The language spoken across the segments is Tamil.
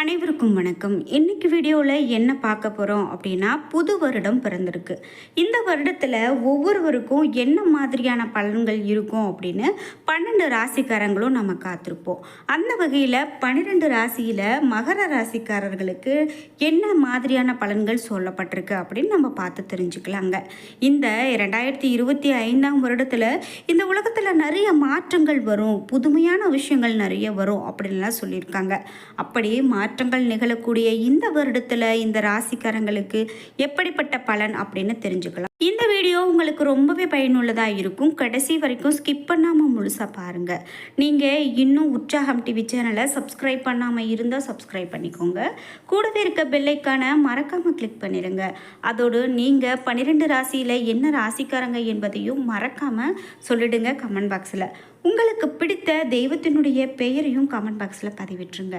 அனைவருக்கும் வணக்கம். இன்னைக்கு வீடியோவில் என்ன பார்க்க போகிறோம் அப்படின்னா புது வருடம் பிறந்திருக்கு. இந்த வருடத்தில் ஒவ்வொருவருக்கும் என்ன மாதிரியான பலன்கள் இருக்கும் அப்படின்னு பன்னெண்டு ராசிக்காரங்களும் நம்ம காத்திருப்போம். அந்த வகையில் பன்னிரெண்டு ராசியில் மகர ராசிக்காரர்களுக்கு என்ன மாதிரியான பலன்கள் சொல்லப்பட்டிருக்கு அப்படின்னு நம்ம பார்த்து தெரிஞ்சுக்கலாங்க. இந்த ரெண்டாயிரத்தி இருபத்தி ஐந்தாம் வருடத்தில் இந்த உலகத்தில் நிறைய மாற்றங்கள் வரும் புதுமையான விஷயங்கள் நிறைய வரும் அப்படின்லாம் சொல்லியிருக்காங்க. அப்படி மாற்றங்கள் நிகழக்கூடிய இந்த வருடத்தில் இந்த ராசிக்காரங்களுக்கு எப்படிப்பட்ட பலன் அப்படின்னு தெரிஞ்சுக்கலாம். இந்த வீடியோ உங்களுக்கு ரொம்பவே பயனுள்ளதாக இருக்கும். கடைசி வரைக்கும் ஸ்கிப் பண்ணாமல் முழுசாக பாருங்கள் நீங்கள் இன்னும் உற்சாகம் டிவி சேனலை சப்ஸ்கிரைப் பண்ணாமல் இருந்தால் சப்ஸ்கிரைப் பண்ணிக்கோங்க. கூடவே இருக்க பெல்லைக்கான மறக்காமல் கிளிக் பண்ணிடுங்க அதோடு நீங்கள் பன்னிரெண்டு ராசியில் என்ன ராசிக்காரங்க என்பதையும் மறக்காமல் சொல்லிடுங்க கமெண்ட் பாக்ஸில் உங்களுக்கு பிடித்த தெய்வத்தினுடைய பெயரையும் கமெண்ட் பாக்ஸில் பதிவிட்டுருங்க.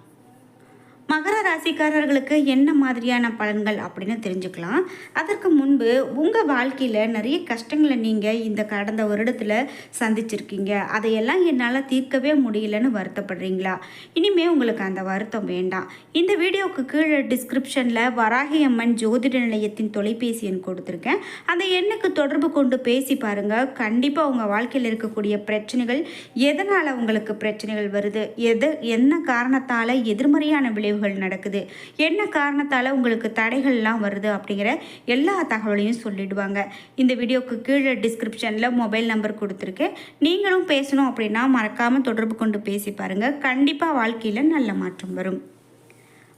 மகர ராசிக்காரர்களுக்கு என்ன மாதிரியான பலன்கள் அப்படின்னு தெரிஞ்சுக்கலாம். அதற்கு முன்பு உங்கள் வாழ்க்கையில் நிறைய கஷ்டங்களை நீங்கள் இந்த கடந்த வருடத்தில் சந்திச்சிருக்கீங்க. அதையெல்லாம் என்னால் தீர்க்கவே முடியலன்னு வருத்தப்படுறீங்களா? இனிமே உங்களுக்கு அந்த வருத்தம் வேண்டாம். இந்த வீடியோவுக்கு கீழே டிஸ்கிரிப்ஷனில் வராகி அம்மன் ஜோதிட நிலையத்தின் தொலைபேசி எண் கொடுத்துருக்கேன். அந்த எண்ணுக்கு தொடர்பு கொண்டு பேசி பாருங்கள் கண்டிப்பாக உங்கள் வாழ்க்கையில் இருக்கக்கூடிய பிரச்சனைகள் எதனால் உங்களுக்கு பிரச்சனைகள் வருது? எது என்ன காரணத்தால் எதிர்மறையான விளைவுகள் நடக்குது. என்ன காரணத்தால் உங்களுக்கு தடைகள்லாம் வருது அப்படிங்கிற எல்லா தகவலையும் சொல்லிடுவாங்க. இந்த வீடியோக்கு கீழே டிஸ்கிரிப்ஷனில் மொபைல் நம்பர் கொடுத்துருக்கேன் நீங்களும் பேசணும் அப்படின்னா மறக்காமல் தொடர்பு கொண்டு பேசி பாருங்கள் கண்டிப்பாக வாழ்க்கையில் நல்ல மாற்றம் வரும்.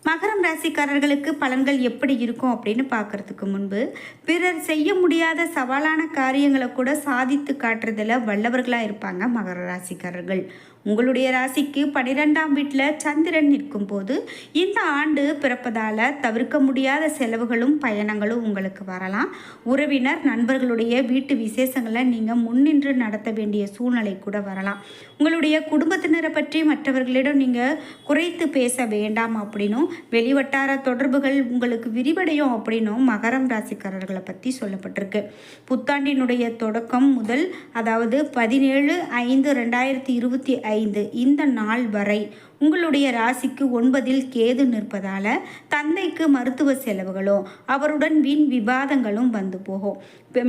மகரம் ராசிக்காரர்களுக்கு பலன்கள் எப்படி இருக்கும் அப்படின்னு பார்க்கறதுக்கு முன்பு பிறர் செய்ய முடியாத சவாலான காரியங்களை கூட சாதித்து காட்டுறதில் வல்லவர்களாக இருப்பாங்க மகர ராசிக்காரர்கள். உங்களுடைய ராசிக்கு பன்னிரெண்டாம் வீட்டில் சந்திரன் நிற்கும் போது இந்த ஆண்டு பிறப்பதால் தவிர்க்க முடியாத செலவுகளும் பயணங்களும் உங்களுக்கு வரலாம். உறவினர் நண்பர்களுடைய வீட்டு விசேஷங்களை நீங்கள் முன்னின்று நடத்த வேண்டிய சூழ்நிலை கூட வரலாம். உங்களுடைய குடும்பத்தினரை பற்றி மற்றவர்களிடம் நீங்கள் குறைத்து பேச வேண்டாம் அப்படின்னும் வெளிவட்டார தொடர்புகள் உங்களுக்கு விரிவடையும் அப்படின்னும் மகரம் ராசிக்காரர்களை பற்றி சொல்லப்பட்டிருக்கு. புத்தாண்டினுடைய தொடக்கம் முதல் அதாவது பதினேழு ஐந்து ரெண்டாயிரத்தி இருபத்தி ஐந்து இந்த நாள் வரை உங்களுடைய ராசிக்கு ஒன்பதில் கேது நிற்பதால் தந்தைக்கு மருத்துவ செலவுகளும் அவருடன் வீண் விவாதங்களும் வந்து போகும்.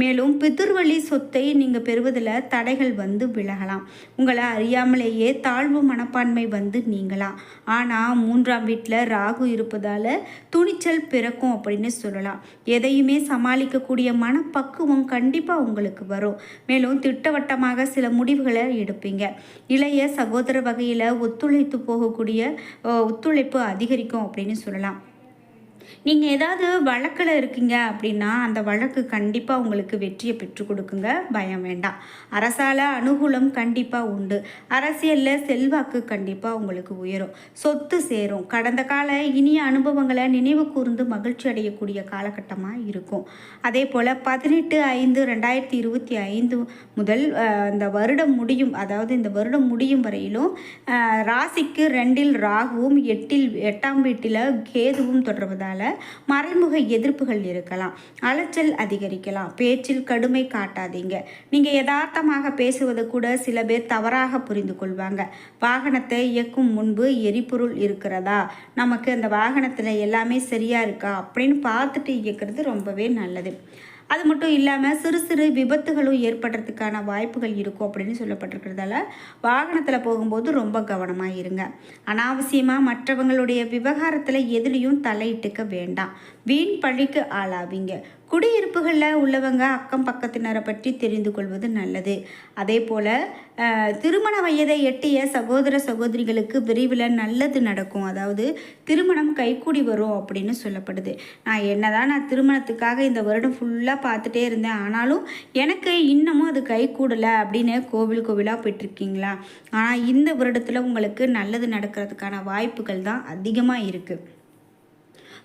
மேலும் பிதிர்வழி சொத்தை நீங்கள் பெறுவதில் தடைகள் வந்து விலகலாம். உங்களை அறியாமலேயே தாழ்வு மனப்பான்மை வந்து நீங்களாம் ஆனால் மூன்றாம் வீட்டில் ராகு இருப்பதால் துணிச்சல் பிறக்கும் அப்படின்னு சொல்லலாம். எதையுமே சமாளிக்கக்கூடிய மனப்பக்குவம் கண்டிப்பாக உங்களுக்கு வரும். மேலும் திட்டவட்டமாக சில முடிவுகளை எடுப்பீங்க. இளைய சகோதர வகையில் ஒத்துழைத்து போகக்கூடிய ஒத்துழைப்பு அதிகரிக்கும் அப்படின்னு சொல்லலாம். நீங்கள் ஏதாவது வழக்கில் இருக்கீங்க அப்படின்னா அந்த வழக்கு கண்டிப்பாக உங்களுக்கு வெற்றியை பெற்றுக் கொடுக்குங்க. பயம் வேண்டாம். அரசால அனுகூலம் கண்டிப்பாக உண்டு. அரசியலில் செல்வாக்கு கண்டிப்பாக உங்களுக்கு உயரும். சொத்து சேரும். கடந்த கால இனிய அனுபவங்களை நினைவு கூர்ந்து மகிழ்ச்சி அடையக்கூடிய காலகட்டமாக இருக்கும். அதே போல் பதினெட்டு ஐந்து ரெண்டாயிரத்தி இருபத்தி ஐந்து முதல் இந்த வருடம் முடியும் அதாவது இந்த வருடம் முடியும் வரையிலும் ராசிக்கு ரெண்டில் ராகுவும் எட்டில் எட்டாம் வீட்டில் கேதுவும் தொடர்வதால் மறைமுக எதிர்ப்புகள் இருக்கலாம். அலைச்சல் அதிகரிக்கலாம். பேச்சில் கடுமை காட்டாதீங்க. நீங்கள் யதார்த்தமாக பேசுவது கூட சில பேர் தவறாக புரிந்து கொள்வாங்க. வாகனத்தை இயக்கும் முன்பு எரிபொருள் இருக்கிறதா? நமக்கு அந்த வாகனத்தில் எல்லாமே சரியாக இருக்கா? அப்படின்னு பார்த்துட்டு இயக்கிறது ரொம்பவே நல்லது. அது மட்டும் இல்லாமல் சிறு சிறு விபத்துகளும் ஏற்படுறதுக்கான வாய்ப்புகள் இருக்கும் அப்படின்னு சொல்லப்பட்டிருக்கிறதால வாகனத்தில் போகும்போது ரொம்ப கவனமாக இருங்க. அனாவசியமாக மற்றவங்களுடைய விவகாரத்தில் எதுலேயும் தலையிட்டுக்க வேண்டாம். வீண் பழிக்கு ஆளாவீங்க. குடியிருப்புகளில் உள்ளவங்க அக்கம் பக்கத்தினரை பற்றி தெரிந்து கொள்வது நல்லது. அதே போல் திருமண வயதை எட்டிய சகோதர சகோதரிகளுக்கு விரைவில் நல்லது நடக்கும். அதாவது திருமணம் கைக்கூடி வரும் அப்படின்னு சொல்லப்படுது. நான் என்னதான் நான் திருமணத்துக்காக இந்த வருடம் ஃபுல்லாக பார்த்துட்டே இருந்தேன். ஆனாலும் எனக்கு இன்னமும் அது கை கூடலை அப்படின்னு கோவில் கோவிலாக போயிட்டுருக்கீங்களா? ஆனால் இந்த வருடத்தில் உங்களுக்கு நல்லது நடக்கிறதுக்கான வாய்ப்புகள் தான் அதிகமாக இருக்குது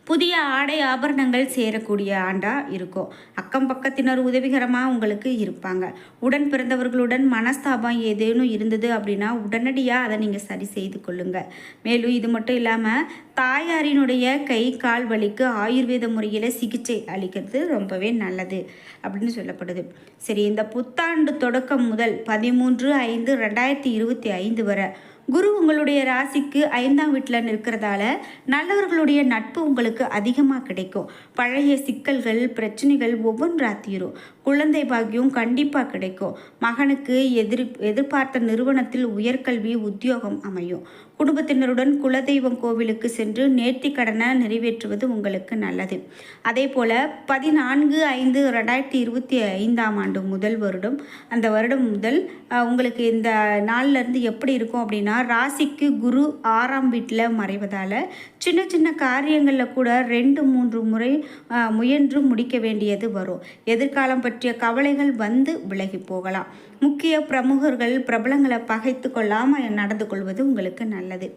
புதிய ஆடை ஆபரணங்கள் சேரக்கூடிய ஆண்டாக இருக்கும் அக்கம் பக்கத்தினர் உதவிகரமாக உங்களுக்கு இருப்பாங்க. உடன் பிறந்தவர்களுடன் மனஸ்தாபம் ஏதேனும் இருந்தது அப்படின்னா உடனடியாக அதை நீங்கள் சரி செய்து கொள்ளுங்க. மேலும் இது மட்டும் இல்லாமல் தாயாரினுடைய கை கால் வலிக்கு ஆயுர்வேத முறையில் சிகிச்சை அளிக்கிறது ரொம்பவே நல்லது அப்படின்னு சொல்லப்படுது. சரி இந்த புத்தாண்டு தொடக்கம் முதல் பதிமூன்று ஐந்து ரெண்டாயிரத்தி இருபத்தி ஐந்து வரை குரு உங்களுடைய ராசிக்கு ஐந்தாம் வீட்டில் நிற்கிறதால நல்லவர்களுடைய நட்பு உங்களுக்கு அதிகமாக கிடைக்கும். பழைய சிக்கல்கள் பிரச்சனைகள் ஒவ்வொன்றா தீரும். குழந்தை பாக்கியம் கண்டிப்பாக கிடைக்கும். மகனுக்கு எதிர் எதிர்பார்த்த நிறுவனத்தில் உயர்கல்வி உத்தியோகம் அமையும். குடும்பத்தினருடன் குலதெய்வம் கோவிலுக்கு சென்று நேர்த்தி கடனை நிறைவேற்றுவது உங்களுக்கு நல்லது. அதே போல் பதினான்கு ஐந்து ரெண்டாயிரத்தி இருபத்தி ஐந்தாம் ஆண்டு முதல் வருடம். அந்த வருடம் முதல் உங்களுக்கு இந்த நாள்லேருந்து எப்படி இருக்கும் அப்படின்னா ராசிக்கு குரு ஆறாம் வீட்டில் மறைவதால் சின்ன சின்ன காரியங்களில் கூட ரெண்டு மூன்று முறை முயன்று முடிக்க வேண்டியது வரும். எதிர்காலம் பற்றிய கவலைகள் வந்து விலகி போகலாம். முக்கிய பிரமுகர்கள் பிரபலங்களை பகைத்து கொள்ளாமல் நடந்து கொள்வது உங்களுக்கு நல்லது.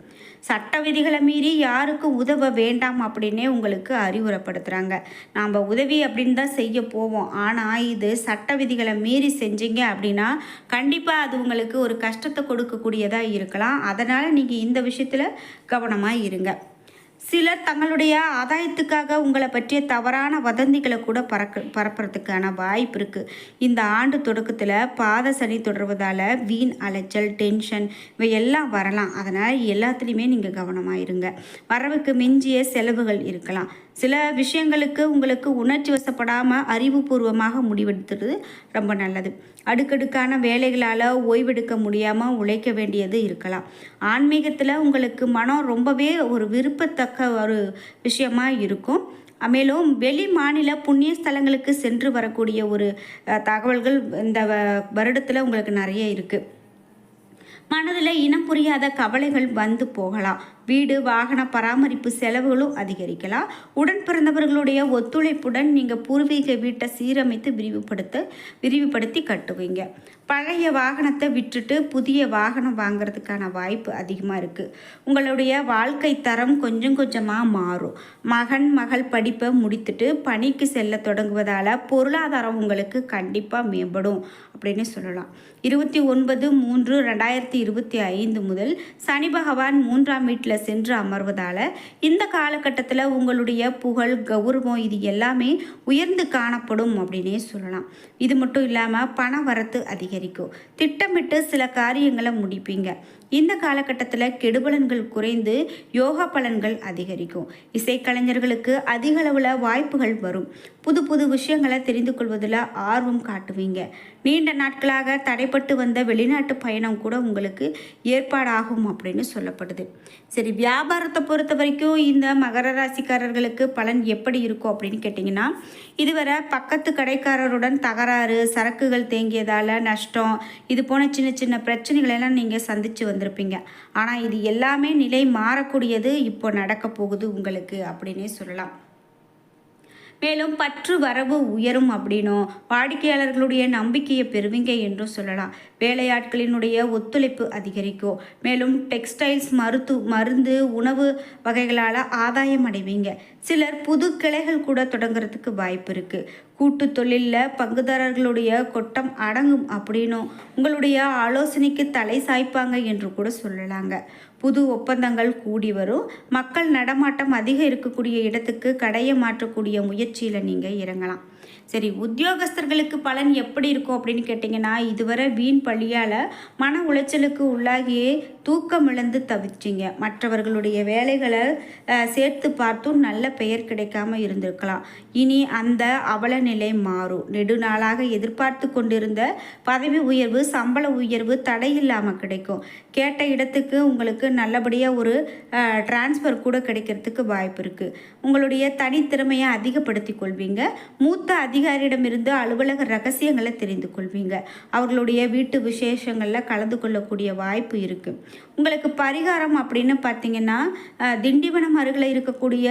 சட்ட விதிகளை மீறி யாருக்கும் உதவ வேண்டாம் அப்படின்னே உங்களுக்கு அறிவுரைப்படுத்துகிறாங்க நாம் உதவி அப்படின்னு தான் செய்ய போவோம். ஆனால் இது சட்ட விதிகளை மீறி செஞ்சீங்க அப்படின்னா கண்டிப்பாக அது உங்களுக்கு ஒரு கஷ்டத்தை கொடுக்கக்கூடியதாக இருக்கலாம். அதனால் நீங்கள் இந்த விஷயத்தில் கவனமாக இருங்க. சிலர் தங்களுடைய ஆதாயத்துக்காக உங்களை பற்றிய தவறான வதந்திகளை கூட பறக்க பரப்புறதுக்கான வாய்ப்பு இருக்குது இந்த ஆண்டு தொடக்கத்தில் பாத சனி தொடர்வதால் வீண் அலைச்சல் டென்ஷன் இவை எல்லாம் வரலாம். அதனால் எல்லாத்துலேயுமே நீங்கள் கவனமாக இருங்க. வரவுக்கு மிஞ்சிய செலவுகள் இருக்கலாம். சில விஷயங்களுக்கு உங்களுக்கு உணர்ச்சி வசப்படாமல் அறிவுபூர்வமாக முடிவெடுத்துறது ரொம்ப நல்லது. அடுக்கடுக்கான வேலைகளால் ஓய்வெடுக்க முடியாமல் உழைக்க வேண்டியது இருக்கலாம். ஆன்மீகத்தில் உங்களுக்கு மனம் ரொம்பவே ஒரு விருப்பத்தக்க ஒரு விஷயமாக இருக்கும். மேலும் வெளி மாநில புண்ணிய ஸ்தலங்களுக்கு சென்று வரக்கூடிய ஒரு தகவல்கள் இந்த வ- வருடத்தில் உங்களுக்கு நிறைய இருக்குது மனதில் இனம் புரியாத கவலைகள் வந்து போகலாம். வீடு வாகன பராமரிப்பு செலவுகளும் அதிகரிக்கலாம். உடன் பிறந்தவர்களுடைய ஒத்துழைப்புடன் நீங்கள் பூர்வீக வீட்டை சீரமைத்து விரிவுபடுத்த விரிவுபடுத்தி கட்டுவீங்க. பழைய வாகனத்தை விட்டுட்டு புதிய வாகனம் வாங்குறதுக்கான வாய்ப்பு அதிகமாக இருக்குது உங்களுடைய வாழ்க்கை தரம் கொஞ்சம் கொஞ்சமாக மாறும். மகன் மகள் படிப்பை முடித்துட்டு பணிக்கு செல்ல தொடங்குவதால் பொருளாதாரம் உங்களுக்கு கண்டிப்பாக மேம்படும் அப்படின்னு சொல்லலாம். இருபத்தி ஒன்பது மூன்று ரெண்டாயிரத்தி இருபத்தி ஐந்து முதல் சனி பகவான் மூன்றாம் வீட்டில் சென்று அமர்வதால் இந்த காலகட்டத்தில் உங்களுடைய புகழ் கௌரவம் இது எல்லாமே உயர்ந்து காணப்படும் அப்படின்னே சொல்லலாம். இது மட்டும் இல்லாமல் பண வரத்து அதிகரிக்கும். திட்டமிட்டு சில காரியங்களை முடிப்பீங்க. இந்த காலகட்டத்தில் கெடுபலன்கள் குறைந்து யோகா பலன்கள் அதிகரிக்கும். இசைக்கலைஞர்களுக்கு அதிக அளவில் வாய்ப்புகள் வரும். புது புது விஷயங்களை தெரிந்து கொள்வதில் ஆர்வம் காட்டுவீங்க. நீண்ட நாட்களாக தடைப்பட்டு வந்த வெளிநாட்டு பயணம் கூட உங்களுக்கு ஏற்பாடாகும் அப்படின்னு சொல்லப்படுது. சரி வியாபாரத்தை பொறுத்த வரைக்கும் இந்த மகர ராசிக்காரர்களுக்கு பலன் எப்படி இருக்கும் அப்படின்னு கேட்டிங்கன்னா இதுவரை பக்கத்து கடைக்காரருடன் தகராறு சரக்குகள் தேங்கியதால் நஷ்டம் இது போன சின்ன சின்ன பிரச்சனைகளெல்லாம் நீங்கள் சந்தித்து வந்து வந்திருப்பீங்க. ஆனால் இது எல்லாமே நிலை மாறக்கூடியது இப்போ நடக்க போகுது உங்களுக்கு அப்படின்னே சொல்லலாம். மேலும் பற்று வரவு உயரும் அப்படின்னும் வாடிக்கையாளர்களுடைய நம்பிக்கையை பெறுவீங்க என்றும் சொல்லலாம். வேலையாட்களினுடைய ஒத்துழைப்பு அதிகரிக்கும். மேலும் டெக்ஸ்டைல்ஸ் மருத்து மருந்து உணவு வகைகளால் ஆதாயம் அடைவீங்க. சிலர் புது கிளைகள் கூட தொடங்குறதுக்கு வாய்ப்பு இருக்குது கூட்டு தொழிலில் பங்குதாரர்களுடைய கொட்டம் அடங்கும் அப்படின்னும் உங்களுடைய ஆலோசனைக்கு தலை சாய்ப்பாங்க என்று கூட சொல்லலாங்க. புது ஒப்பந்தங்கள் கூடி வரும். மக்கள் நடமாட்டம் அதிகம் இருக்கக்கூடிய இடத்துக்கு கடையை மாற்றக்கூடிய முயற்சியில் நீங்கள் இறங்கலாம். சரி உத்தியோகஸ்தர்களுக்கு பலன் எப்படி இருக்கும் அப்படின்னு கேட்டிங்கன்னா இதுவரை வீண் பழியால் மன உளைச்சலுக்கு உள்ளாகி தூக்கம் இழந்து தவிச்சிங்க. மற்றவர்களுடைய வேலைகளை சேர்த்து பார்த்தும் நல்ல பெயர் கிடைக்காம இருந்திருக்கலாம். இனி அந்த அவல நிலை மாறும். நெடுநாளாக எதிர்பார்த்து கொண்டிருந்த பதவி உயர்வு சம்பள உயர்வு தடையில்லாமல் கிடைக்கும். கேட்ட இடத்துக்கு உங்களுக்கு நல்லபடியாக ஒரு டிரான்ஸ்ஃபர் கூட கிடைக்கிறதுக்கு வாய்ப்பு இருக்குது உங்களுடைய தனித்திறமையை அதிகப்படுத்தி கொள்வீங்க. மூத்த அதிகாரியிடமிருந்து அலுவலக ரகசியங்களை தெரிந்து கொள்வீங்க. அவர்களுடைய வீட்டு விசேஷங்களில் கலந்து கொள்ளக்கூடிய வாய்ப்பு இருக்குது உங்களுக்கு பரிகாரம் அப்படின்னு பார்த்தீங்கன்னா திண்டிவனம் அருகில் இருக்கக்கூடிய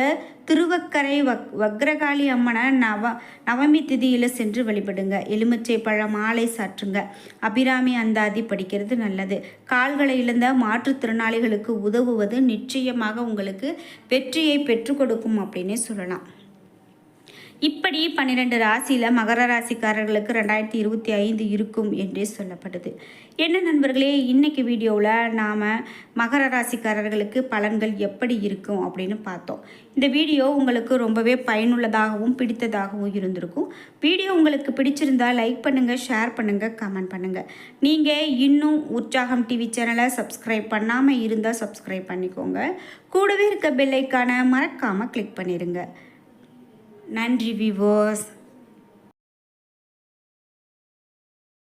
திருவக்கரை வக் வக்ரகாளி அம்மனை நவ நவமி திதியில் சென்று வழிபடுங்க. எலுமிச்சை பழ மாலை சாற்றுங்க. அபிராமி அந்தாதி படிக்கிறது நல்லது. கால்களை இழந்த மாற்றுத்திறனாளிகளுக்கு உதவுவது நிச்சயமாக உங்களுக்கு வெற்றியை பெற்றுக் கொடுக்கும் அப்படின்னே சொல்லலாம். இப்படி பன்னிரெண்டு ராசியில் மகர ராசிக்காரர்களுக்கு ரெண்டாயிரத்தி இருபத்தி ஐந்து இருக்கும் என்றே சொல்லப்படுது. என்ன நண்பர்களே இன்றைக்கி வீடியோவில் நாம் மகர ராசிக்காரர்களுக்கு பலன்கள் எப்படி இருக்கும் அப்படின்னு பார்த்தோம். இந்த வீடியோ உங்களுக்கு ரொம்பவே பயனுள்ளதாகவும் பிடித்ததாகவும் இருந்திருக்கும். வீடியோ உங்களுக்கு பிடிச்சிருந்தா லைக் பண்ணுங்கள் ஷேர் பண்ணுங்கள் கமெண்ட் பண்ணுங்கள் நீங்கள் இன்னும் உற்சாகம் டிவி சேனலை சப்ஸ்கிரைப் பண்ணாமல் இருந்தால் சப்ஸ்கிரைப் பண்ணிக்கோங்க. கூடவே இருக்க பெல்லைக்கான மறக்காமல் கிளிக் பண்ணிடுங்க நன்றி விவோஸ்